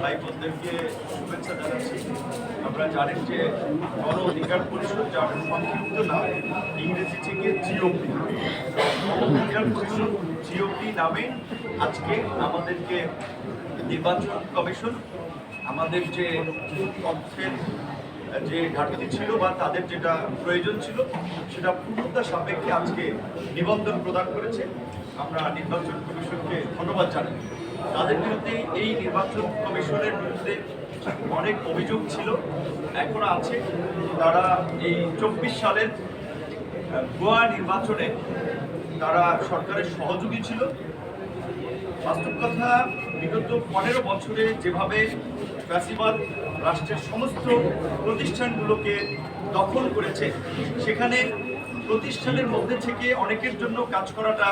ভাই বোনদেরকে শুভেচ্ছা জানাচ্ছি। আমরা জানেন যে গণ অধিকার পরিষদ যার সংক্ষিপ্ত নাম ইংরেজি থেকে জিওপি অধিকার পরিষদ জিওপি নামে আজকে আমাদেরকে নির্বাচন কমিশন, আমাদের যে তথ্যের যে ঘাটতি ছিল বা তাদের যেটা প্রয়োজন ছিল, সেটা পূর্ণতা সাপেক্ষে আজকে নিবন্ধন প্রদান করেছে। আমরা নির্বাচন কমিশনকে ধন্যবাদ জানাই। তাদের বিরুদ্ধে এই নির্বাচন কমিশনের বিরুদ্ধে অনেক অভিযোগ ছিল, এখনও আছে। তারা এই চব্বিশ সালের গোয়া নির্বাচনে তারা সরকারের সহযোগী ছিল। বাস্তব কথা, বিগত পনেরো বছরে যেভাবে ফ্যাসিবাদ রাষ্ট্রের সমস্ত প্রতিষ্ঠানগুলোকে দখল করেছে। সেখানে প্রতিষ্ঠানের মধ্যে থেকে অনেকের জন্য কাজ করাটা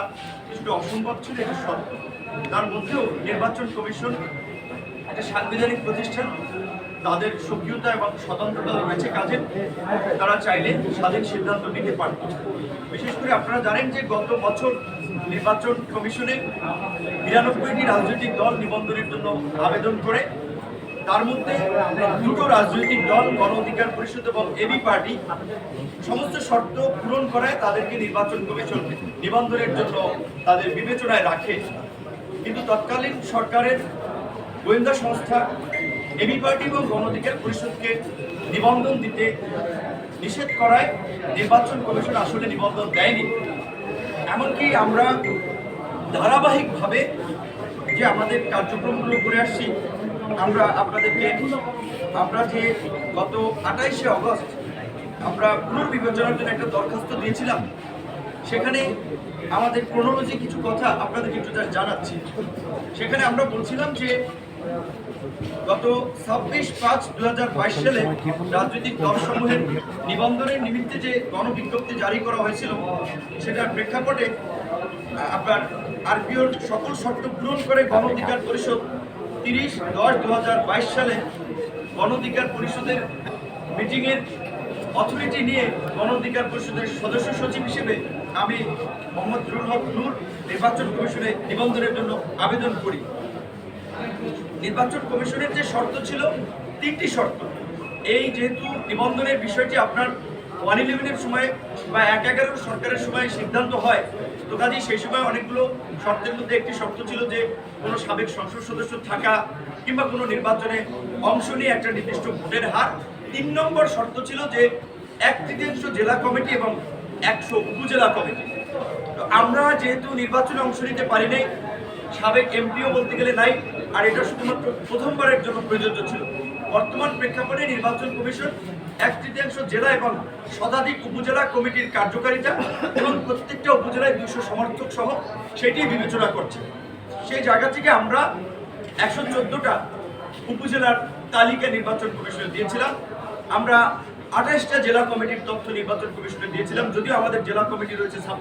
কিছুটা অসম্ভব ছিল, এটা সত্য। তার মধ্যেও নির্বাচন কমিশন একটা সাংবিধানিক প্রতিষ্ঠান, তাদের সক্রিয়তা এবং স্বতন্ত্রতা রয়েছে কাজে তারা চাইলে স্বাধীন সিদ্ধান্ত নিতে পারত। বিশেষ করে আপনারা জানেন যে গত বছর নির্বাচন কমিশনে বিরানব্বইটি রাজনৈতিক দল নিবন্ধনের জন্য আবেদন করে তার মধ্যে দুটো রাজনৈতিক দল, গণ অধিকার পরিষদ এবং এবি পার্টি, সমস্ত শর্ত পূরণ করায় তাদেরকে নির্বাচন কমিশন নিবন্ধনের জন্য তাদের বিবেচনায় রাখে। কিন্তু তৎকালীন সরকারের গোয়েন্দা সংস্থা, এবি পার্টি এবং গণ অধিকার পরিষদকে নিবন্ধন দিতে নিষেধ করায় নির্বাচন কমিশন আসলে নিবন্ধন দেয়নি। এমনকি আমরা ধারাবাহিকভাবে যে আমাদের কার্যক্রমগুলো করে আসছি আমরা আপনাদেরকে, আমরা যে গত আঠাইশে অগস্ট আমরা পুনর্বিবেচনার জন্য একটা দরখাস্ত দিয়েছিলাম, সেখানে আমাদের ক্রোনোলজি কিছু কথা আপনাদেরকে একটু জানাচ্ছি। সেখানে আমরা বলছিলাম যে গত ছাব্বিশ পাঁচ দু সালে রাজনৈতিক দলসমূহের নিবন্ধনের নিমিত্তে যে গণবিজ্ঞপ্তি জারি করা হয়েছিল, সেটার প্রেক্ষাপটে আপনার আরপিওর সকল শর্ত পূরণ করে গণ অধিকার পরিষদ তিরিশ দশ দু সালে গণ অধিকার পরিষদের মিটিংয়ের অথরিটি নিয়ে গণ অধিকার পরিষদের সদস্য সচিব হিসেবে আমি মোহাম্মদ রুল হক নূর নির্বাচন কমিশনে নিবন্ধনের জন্য আবেদন করি। নির্বাচন কমিশনের যে শর্ত ছিল, তিনটি শর্ত। এই যেহেতু নিবন্ধনের বিষয়টি আপনার ওয়ান ইলেভেনের সময় বা এক এগারো সরকারের সময় সিদ্ধান্ত হয়, তো কাজেই সেই সময় অনেকগুলো শর্তের মধ্যে একটি শর্ত ছিল যে কোনো সাবেক সংসদ সদস্য থাকা কিংবা কোনো নির্বাচনে অংশ নিয়ে একটা নির্দিষ্ট ভোটের হার। তিন নম্বর শর্ত ছিল যে এক তৃতীয়াংশ জেলা কমিটি এবং একশো উপজেলা কমিটি। তো আমরা যেহেতু নির্বাচনে অংশ নিতে পারি নাই, সাবেক এমপিও বলতে গেলে নাই, আর এটা শুধুমাত্র প্রথমবারের জন্য প্রযোজ্য ছিল। বর্তমান প্রেক্ষাপটে নির্বাচন কমিশন এক তৃতীয়াংশ জেলা এবং শতাধিক উপজেলা কমিটির কার্যকারিতা এবং প্রত্যেকটা উপজেলায় দুশো সমর্থক সহ সেটি বিবেচনা করছে। সেই জায়গা থেকে আমরা একশো চোদ্দোটা উপজেলার তালিকা নির্বাচন কমিশনে দিয়েছিলাম। আমরা আঠাশটা জেলা কমিটির তথ্য নির্বাচন কমিশনে দিয়েছিলাম। যদিও আমাদের জেলা কমিটি রয়েছে